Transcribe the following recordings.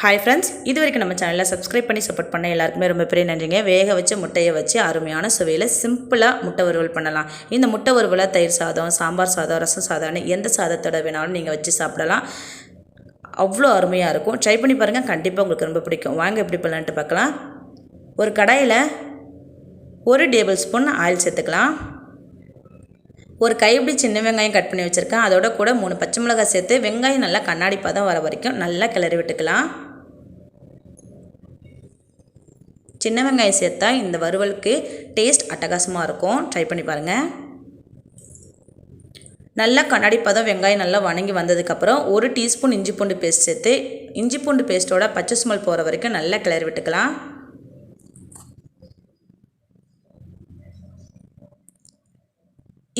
Hi friends இது வரைக்கும் நம்ம சேனலில் சப்ஸ்கிரைப் பண்ணி சப்போர்ட் பண்ண எல்லாருக்குமே ரொம்ப பெரிய நன்றிங்க. வேக வச்சு முட்டையை வச்சு அருமையான சுவையில் சிம்பிளாக முட்டை வறுவல் பண்ணலாம். இந்த முட்டை வறுவலை தயிர் சாதம் சாம்பார் சாதம் ரசம் சாதம்னு எந்த சாதத்தோட வேணாலும் நீங்கள் வச்சு சாப்பிடலாம். அவ்வளோ அருமையாக இருக்கும். ட்ரை பண்ணி பாருங்கள் கண்டிப்பாக உங்களுக்கு ரொம்ப பிடிக்கும். வாங்க எப்படி பண்ணலான்ட்டு பார்க்கலாம். ஒரு கடாயில் ஒரு டேபிள் ஸ்பூன் ஆயில் சேர்த்துக்கலாம். ஒரு கைப்பிடி சின்ன வெங்காயம் கட் பண்ணி வச்சுருக்கேன். அதோட கூட மூணு பச்சை மிளகாய் சேர்த்து வெங்காயம் நல்லா கண்ணாடி பதம் வர வரைக்கும் நல்லா கிளறி விட்டுக்கலாம். சின்ன வெங்காயம் சேர்த்தா இந்த வறுவலுக்கு டேஸ்ட் அட்டகாசமாக இருக்கும். ட்ரை பண்ணி பாருங்கள் நல்லா கண்ணாடி பதம் வெங்காயம் நல்லா வணங்கி வந்ததுக்கப்புறம் ஒரு டீஸ்பூன் இஞ்சி பூண்டு பேஸ்ட் சேர்த்து இஞ்சி பூண்டு பேஸ்ட்டோட பச்சை ஸ்மெல் போகிற வரைக்கும் நல்லா கிளறி விட்டுக்கலாம்.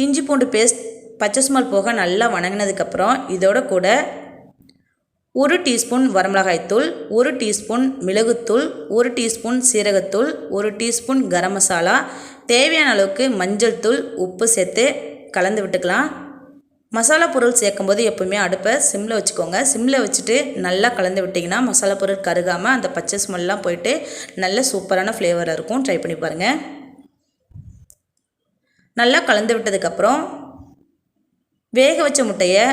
இஞ்சி பூண்டு பேஸ்ட் பச்சை ஸ்மெல் போக நல்லா வணங்கினதுக்கப்புறம் இதோட கூட ஒரு டீஸ்பூன் வரமிளகாய்த்தூள் ஒரு டீஸ்பூன் மிளகுத்தூள் ஒரு டீஸ்பூன் சீரகத்தூள் ஒரு டீஸ்பூன் கரம் மசாலா தேவையான அளவுக்கு மஞ்சள் தூள் உப்பு சேர்த்து கலந்து விட்டுக்கலாம். மசாலா பொருள் சேர்க்கும்போது எப்போவுமே அடுப்பை சிம்மில் வச்சுக்கோங்க. சிம்மில் வச்சுட்டு நல்லா கலந்து விட்டிங்கன்னா மசாலா பொருள் கருகாமல் அந்த பச்சை ஸ்மெல்லாம் போயிட்டு நல்ல சூப்பரான ஃப்ளேவராக இருக்கும். ட்ரை பண்ணி பாருங்கள் நல்லா கலந்து விட்டதுக்கப்புறம் வேக வச்ச முட்டையை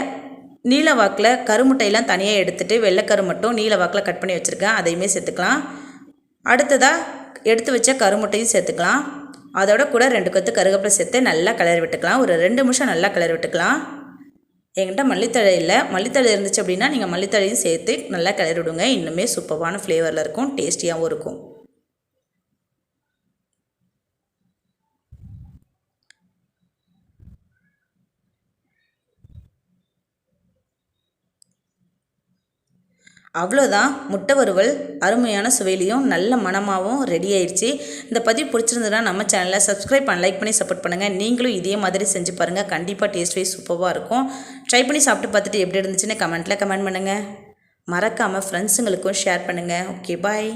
நீல வாக்கில் கருமுட்டையெல்லாம் தனியாக எடுத்துகிட்டு வெள்ளைக்கரு மட்டும் நீல வாக்கில் கட் பண்ணி வச்சுருக்கேன். அதையுமே சேர்த்துக்கலாம். அடுத்ததாக எடுத்து வச்ச கருமுட்டையும் சேர்த்துக்கலாம். அதோட கூட ரெண்டு கொத்து கருவேப்பிலை சேர்த்து நல்லா கிளறி விட்டுக்கலாம். ஒரு ரெண்டு நிமிஷம் நல்லா கிளறி விட்டுக்கலாம். என்கிட்ட மல்லித்தழை இல்லை. மல்லித்தழை இருந்துச்சு அப்படின்னா நீங்கள் மல்லித்தழையும் சேர்த்து நல்லா கிளறி விடுங்க. இன்னுமே சூப்பரான ஃப்ளேவரில் இருக்கும். டேஸ்டியாகவும் இருக்கும். அவ்வளோதான். முட்டை வறுவல் அருமையான சுவையிலையும் நல்ல மனமாகவும் ரெடி ஆயிடுச்சு. இந்த பதிவு பிடிச்சிருந்ததுன்னா நம்ம சேனலை சப்ஸ்கிரைப் பண்ண லைக் பண்ணி சப்போர்ட் பண்ணுங்கள் நீங்களும் இதே மாதிரி செஞ்சு பாருங்கள் கண்டிப்பாக டேஸ்ட் வைஸ் சூப்பராக இருக்கும். ட்ரை பண்ணி சாப்பிட்டு பார்த்துட்டு எப்படி இருந்துச்சுன்னு கமெண்ட்டில் கமெண்ட் பண்ணுங்கள் மறக்காமல் ஃப்ரெண்ட்ஸுங்களுக்கும் ஷேர் பண்ணுங்கள் ஓகே பாய்